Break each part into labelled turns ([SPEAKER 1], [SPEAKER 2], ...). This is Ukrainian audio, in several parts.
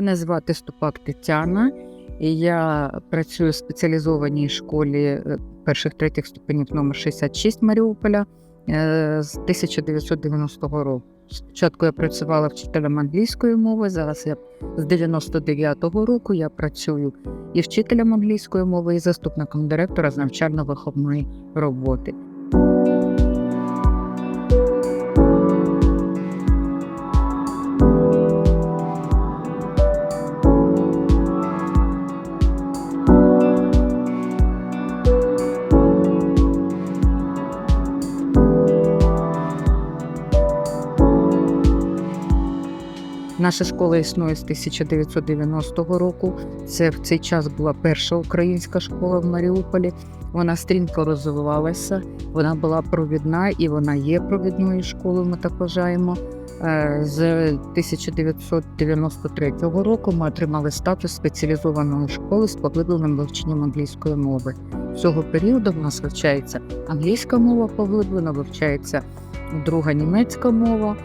[SPEAKER 1] Мене звати Ступак Тетяна, і я працюю в спеціалізованій школі е, перших третіх ступенів номер 66 Маріуполя е, з 1990 року. Спочатку я працювала вчителем англійської мови. Зараз я з 99-го року я працюю і вчителем англійської мови, і заступником директора з навчально-виховної роботи. Наша школа існує з 1990 року. Це в цей час була перша українська школа в Маріуполі. Вона стрімко розвивалася, вона була провідна і вона є провідною школою. Ми так вважаємо. Е, З 1993 року ми отримали статус спеціалізованої школи з поглибленим вивченням англійської мови. Цього періоду в нас вивчається англійська мова поглиблено, вивчається друга німецька мова.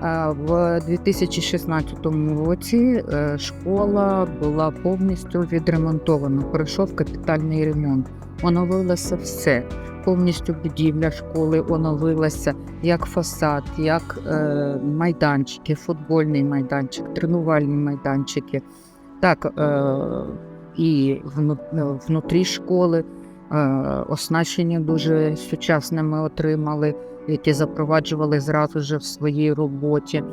[SPEAKER 1] В 2016 році е, школа була повністю відремонтована. Пройшов капітальний ремонт. Оновилося все. Повністю будівля школи оновилася як фасад, як е, майданчики, футбольний майданчик, тренувальні майданчики, так е, і внутрі школи оснащення дуже сучасне ми отримали які запроваджували зразу ж в своїй роботі. Е,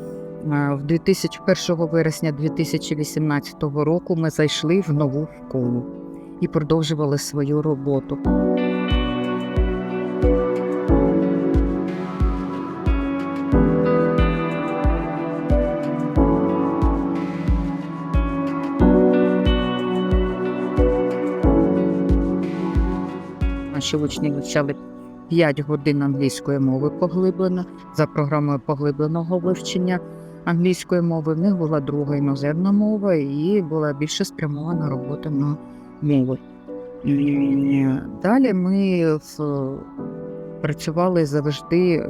[SPEAKER 1] В 2001 вересня 2018 року ми зайшли в нову школу і продовжували свою роботу. Наші учні вивчали 5 годин англійської мови поглиблено за програмою поглибленого вивчення англійської мови. В них була друга іноземна мова і була більше спрямована робота на мову. Далі ми працювали завжди.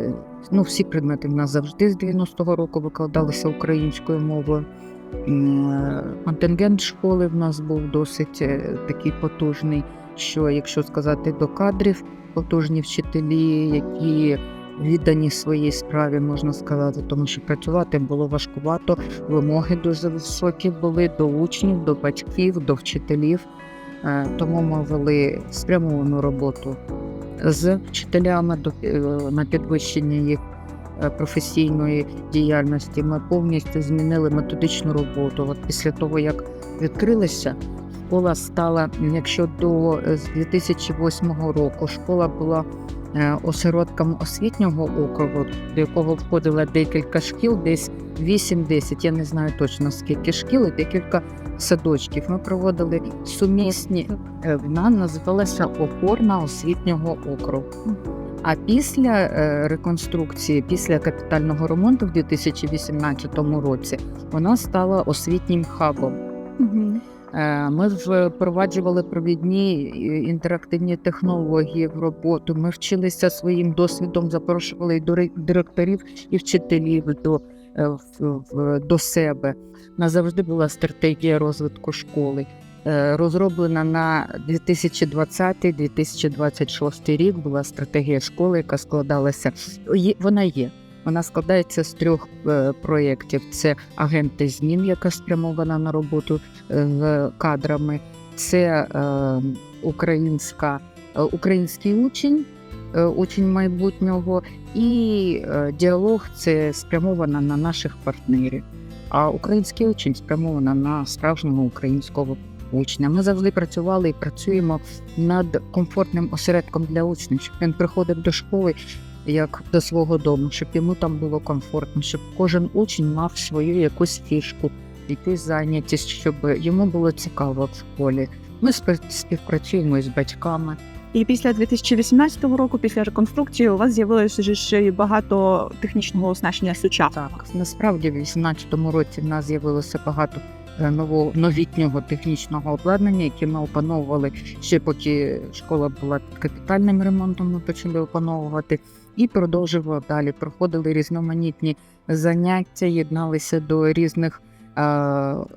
[SPEAKER 1] Ну, всі предмети в нас завжди з 90-го року викладалися українською мовою. Е, Контингент школи в нас був досить е, такий потужний, що якщо сказати до кадрів, потужні вчителі, які віддані своїй справі, можна сказати, тому що працювати було важкувато. Вимоги дуже високі були до учнів, до батьків, до вчителів. Е, Тому ми вели спрямовану роботу з вчителями е, на підвищення їх е, професійної діяльності. Ми повністю змінили методичну роботу. От після того, як відкрилися, школа стала, якщо до е, 2008 року школа була е, осередком освітнього округу, до якого входило декілька шкіл, десь 8-10, я не знаю точно скільки шкіл, і декілька садочків. Ми проводили сумісні. е, Вона називалася опорна освітнього округу. А після е, реконструкції, після капітального ремонту в 2018 році, вона стала освітнім хабом. Е, Ми впроваджували провідні е, інтерактивні технології в роботу. Ми вчилися своїм досвідом, запрошували директорів і вчителів до, е, до себе. У нас завжди була стратегія розвитку школи. Розроблена на 2020-2026 рік була стратегія школи, яка складалася. Вона є. Вона складається з трьох е, проєктів: це агенти змін, яка спрямована на роботу е, з кадрами, це е, українська, український учень, учень майбутнього, і діалог це спрямована на наших партнерів. А український учень спрямована на справжнього українського учня. Ми завжди працювали і працюємо над комфортним осередком для учня, щоб він приходив до школи як до свого дому, щоб йому там було комфортно, щоб кожен учень мав свою якусь фішку, якусь зайнятість, щоб йому було цікаво в школі. Ми співпрацюємо із батьками.
[SPEAKER 2] І після 2018 року, після реконструкції, у вас з'явилося ще й багато технічного оснащення сучасного.
[SPEAKER 1] Так, насправді в 2018 році в нас з'явилося багато нового новітнього технічного обладнання, яке ми опановували ще поки школа була під капітальним ремонтом. Ми почали опановувати і продовжували далі. Проходили різноманітні заняття, єдналися до різних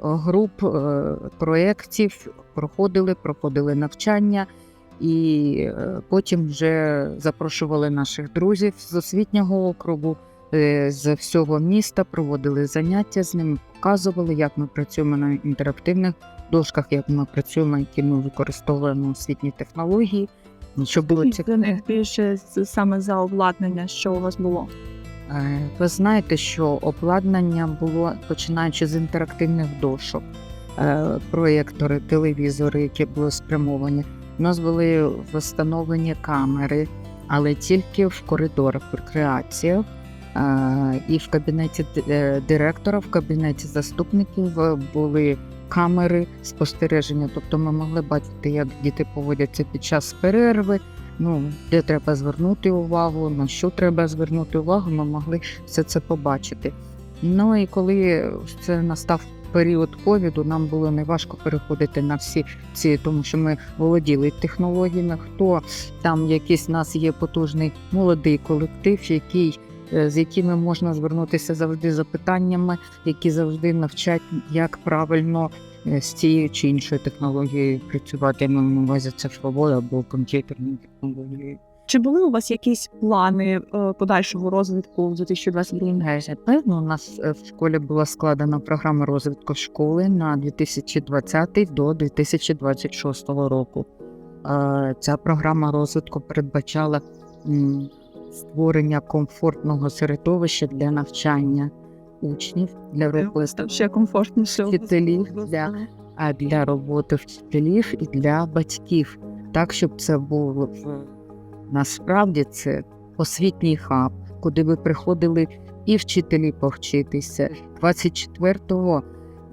[SPEAKER 1] груп е, проєктів, проходили, проходили навчання. І е, потім вже запрошували наших друзів з освітнього округу, е, з всього міста, проводили заняття з ними, показували, як ми працюємо на інтерактивних дошках, як ми працюємо, які ми використовуємо освітні технології. Щоб було
[SPEAKER 2] Для них більше саме за обладнання, що у вас було.
[SPEAKER 1] Е, Ви знаєте, що обладнання було починаючи з інтерактивних дошок, е, проєктори, телевізори, які були спрямовані. У нас були встановлені камери, але тільки в коридорах, в рекреаціях. І в кабінеті е, директора, в кабінеті заступників е, були камери спостереження. Тобто ми могли бачити, як діти поводяться під час перерви, ну, де треба звернути увагу, на що треба звернути увагу, ми могли все це побачити. Ну і коли це настав період ковіду, нам було неважко переходити на всі ці, тому що ми володіли технологіями. Хто там якийсь у нас є потужний молодий колектив, який. Е, З якими можна звернутися завжди за питаннями, які завжди навчать, як правильно е, з тією чи іншою технологією працювати. На увазі цифровою або комп'ютерною технологією.
[SPEAKER 2] Чи були у вас якісь плани е, подальшого розвитку в 2022
[SPEAKER 1] Гайже, Певно, у нас в школі була складена програма розвитку школи на 2020 до 2026 року. Ця програма розвитку передбачала створення комфортного середовища для навчання учнів, для роботи
[SPEAKER 2] ще комфортніше?
[SPEAKER 1] вчителів, для, а для роботи вчителів і для батьків, так щоб це було насправді це освітній хаб, куди ви приходили і вчителі повчитися. 24-го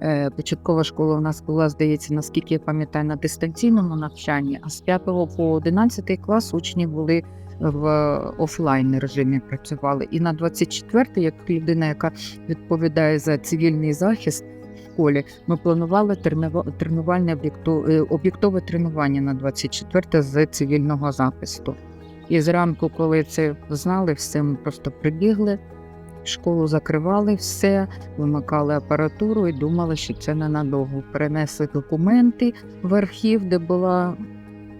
[SPEAKER 1] е, початкова школа у нас була, здається, наскільки я пам'ятаю, на дистанційному навчанні, а з 5 по 11 клас учні були в офлайн режимі працювали. І на 24-й, як людина, яка відповідає за цивільний захист в школі, ми планували тренувальне е, об'єктове тренування на 24 з цивільного захисту. І зранку, коли це знали, все ми просто прибігли, школу закривали все, вимикали апаратуру і думали, що це ненадовго. Перенесли документи в архів, де була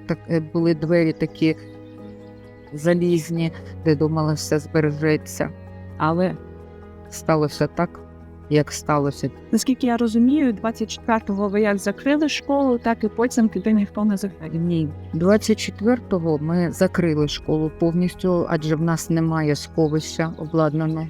[SPEAKER 1] так, е, були двері такі залізні, де думали, все збережеться. Але сталося так, як сталося.
[SPEAKER 2] Наскільки я розумію, 24-го ви як закрили школу, так і потім туди ніхто не заходив.
[SPEAKER 1] Ні, 24-го ми закрили школу повністю, адже в нас немає сховища обладнаного.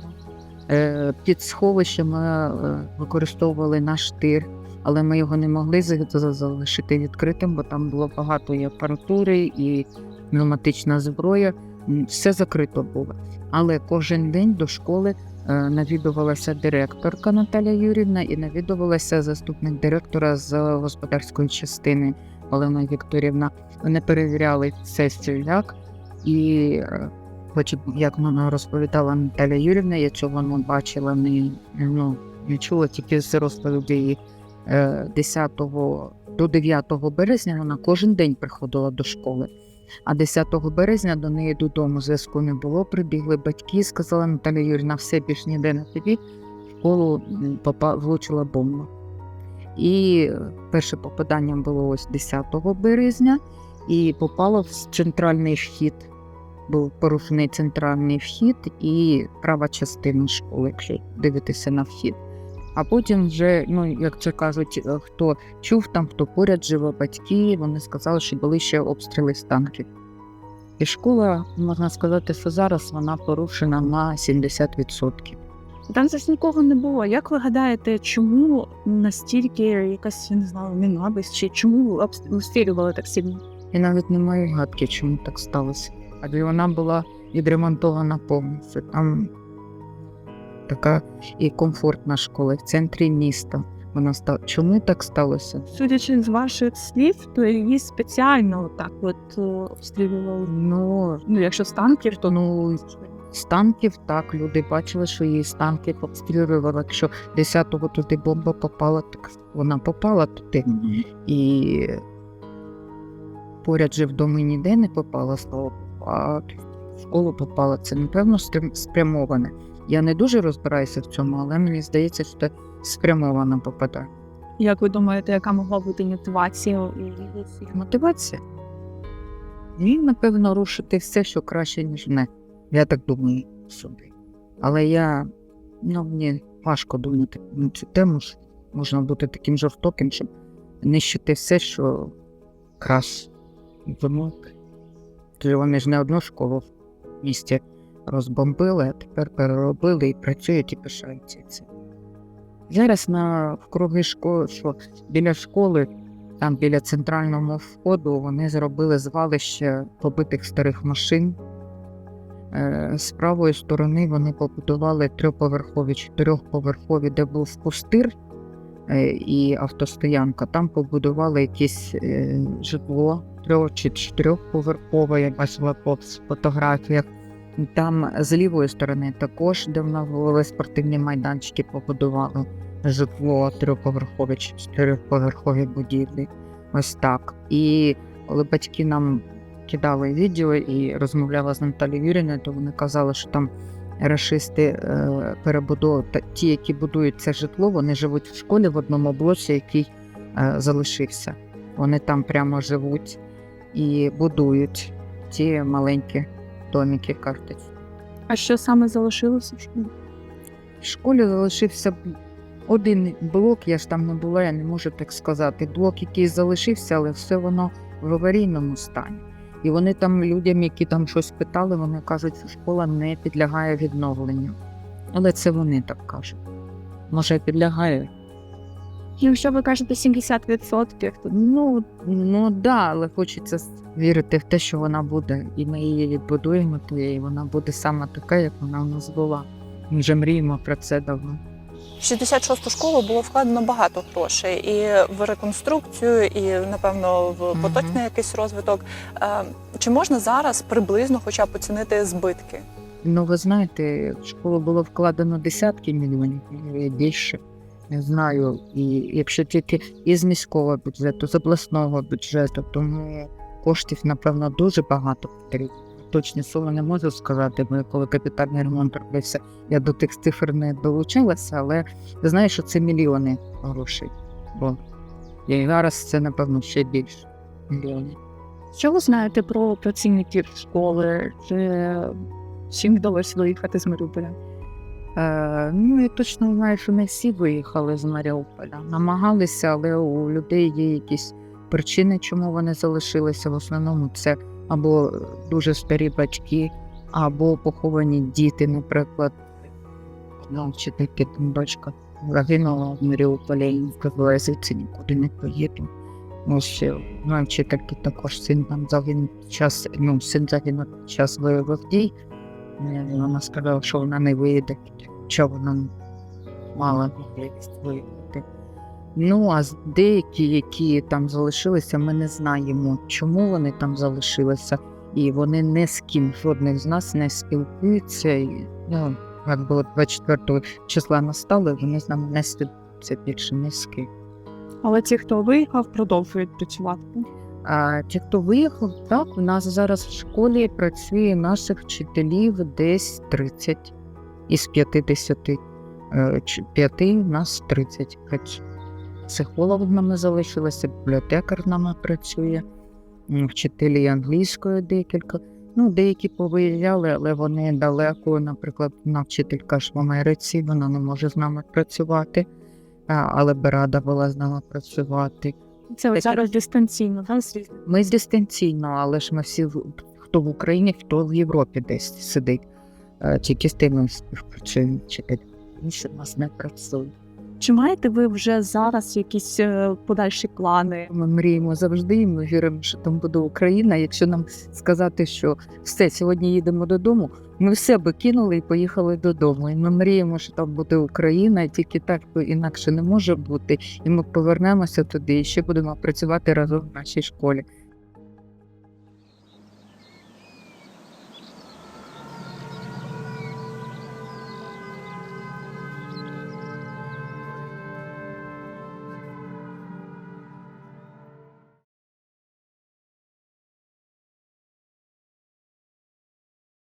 [SPEAKER 1] Е, Під сховище ми е, використовували наш тир, але ми його не могли за- за- залишити відкритим, бо там було багато і апаратури, і пневматична зброя. Все закрито було. Але кожен день до школи е, навідувалася директорка Наталя Юрівна і навідувалася заступник директора з господарської частини Олена Вікторівна. Вони перевіряли сесію як і е, Хоч, як вона розповідала Наталя Юрівна, я цього не бачила, не, ну, не чула тільки з розповіді. Е, 10 до 9 березня вона кожен день приходила до школи. А 10 березня до неї додому зв'язку не було. Прибігли батьки, сказала Наталя Юрівна, все більш ніде не тобі. В школу влучила бомба. І перше попадання було ось 10 березня, і попало в центральний вхід був порушений центральний вхід і права частина школи, якщо дивитися на вхід. А потім вже, ну як це кажуть, е, хто чув там, хто поряд живе, батьки, вони сказали, що були ще обстріли з танків. І школа, можна сказати, що зараз вона порушена на 70%.
[SPEAKER 2] Там ж нікого не було. Як ви гадаєте, чому настільки якась я не знаю, ненависть, чи чому обстрілювали так сильно?
[SPEAKER 1] І навіть не маю гадки, чому так сталося. Адже вона була відремонтована повністю. Там така і комфортна школа в центрі міста. Вона стала. Чому так сталося?
[SPEAKER 2] Судячи з ваших слів, то її спеціально так от е, обстрілювали.
[SPEAKER 1] Ну,
[SPEAKER 2] Ну, якщо з танків, то
[SPEAKER 1] ну з танків так люди бачили, що її з танків обстрілювали. Якщо 10-го туди бомба попала, так вона попала туди. І поряд же в доми ніде не попала слава Богу, а в школу попала. Це напевно спрямоване. Я не дуже розбираюся в цьому, але мені здається, що це спрямовано попадає.
[SPEAKER 2] Як ви думаєте, яка могла бути мотивація
[SPEAKER 1] Мотивація. Він, напевно, рушити все, що краще, ніж не. Я так думаю собі. Але я, ну, мені важко думати на цю тему, що можна бути таким жорстоким, щоб нищити все, що краще. Тому вони ж не одну школу в місті розбомбили, а тепер переробили і працюють і пишаються. Зараз на вкруги школи, що біля школи, там біля центрального входу, вони зробили звалище побитих старих машин. Е, З правої сторони вони побудували трьохповерхові, чотирьохповерхові, де був пустир е, і автостоянка. Там побудували якесь е, житло трьох чи чотирьохповерхове, я бачила по фотографіях. Там з лівої сторони також, де вновили спортивні майданчики, побудували житло трьохповерхові чи чотирьохповерхові будівлі. Ось так. І коли батьки нам кидали відео і розмовляла з Наталією Юріною, то вони казали, що там рашисти е, перебудовують ті, які будують це житло, вони живуть в школі в одному блоці, який е, залишився. Вони там прямо живуть і будують ті маленькі домики картиць.
[SPEAKER 2] А що саме залишилося в школі?
[SPEAKER 1] В школі залишився один блок, я ж там не була, я не можу так сказати. Блок, який залишився, але все воно в аварійному стані. І вони там людям, які там щось питали, вони кажуть, що школа не підлягає відновленню. Але це вони так кажуть. Може, підлягає?
[SPEAKER 2] Якщо ви кажете 70%, то
[SPEAKER 1] Ну, ну да, але хочеться вірити в те, що вона буде. І ми її відбудуємо, то і вона буде саме така, як вона у нас була. Ми вже мріємо про це давно.
[SPEAKER 3] В 66-ту школу було вкладено багато грошей і в реконструкцію, і напевно в поточний якийсь розвиток. Е, Чи можна зараз приблизно, хоча б оцінити збитки?
[SPEAKER 1] Ну, ви знаєте, в школу було вкладено десятки мільйонів, більше. Не знаю. І якщо тільки із міського бюджету, з обласного бюджету, тому коштів, напевно, дуже багато потрібно. Точні суми не можу сказати, бо коли капітальний ремонт робився, я до тих цифр не долучалася, але знаю, що це мільйони грошей. Бо і зараз це, напевно, ще більше мільйонів.
[SPEAKER 2] що ви знаєте про працівників школи? Чи всім вдалося виїхати з Маріуполя?
[SPEAKER 1] Е, ну, я точно знаю, що не всі виїхали з Маріуполя. Намагалися, але у людей є якісь причини, чому вони залишилися. В основному це або дуже старі батьки, або поховані діти, наприклад. Ну, вчительки там дочка загинула в Маріуполі і сказала, я нікуди не поїду. Ось ще ну, вчительки також син там загинув під час, ну, син загинув під час бойових дій. Е, Вона сказала, що вона не виїде, вона мала можливість виїхати. Ну, а деякі, які там залишилися, ми не знаємо, чому вони там залишилися, і вони не з ким, жодних з нас не спілкуються. І, ну, як було 24 числа настали, вони з нами не спілкуються більше не з ким.
[SPEAKER 2] Але ті, хто виїхав, продовжують працювати.
[SPEAKER 1] А ті, хто виїхав, так, у нас зараз в школі працює наших вчителів десь 30 із 50. Е, нас 30 працює. Психолог нами залишилася, бібліотекар нами працює, вчителі англійської декілька. Ну, деякі повиїжджали, але вони далеко. Наприклад, одна вчителька ж в Америці, вона не може з нами працювати, але би рада була з нами працювати.
[SPEAKER 2] Це зараз дистанційно, так?
[SPEAKER 1] Ми дистанційно, але ж ми всі хто в Україні, хто в Європі десь сидить. Е, Тільки з тими співпрацюємо вчитель. Інші нас не працює.
[SPEAKER 2] Чи маєте ви вже зараз якісь е, подальші плани?
[SPEAKER 1] Ми мріємо завжди, і ми віримо, що там буде Україна. Якщо нам сказати, що все, сьогодні їдемо додому, ми все би кинули і поїхали додому. І ми мріємо, що там буде Україна, і тільки так то інакше не може бути. І ми повернемося туди і ще будемо працювати разом в нашій школі.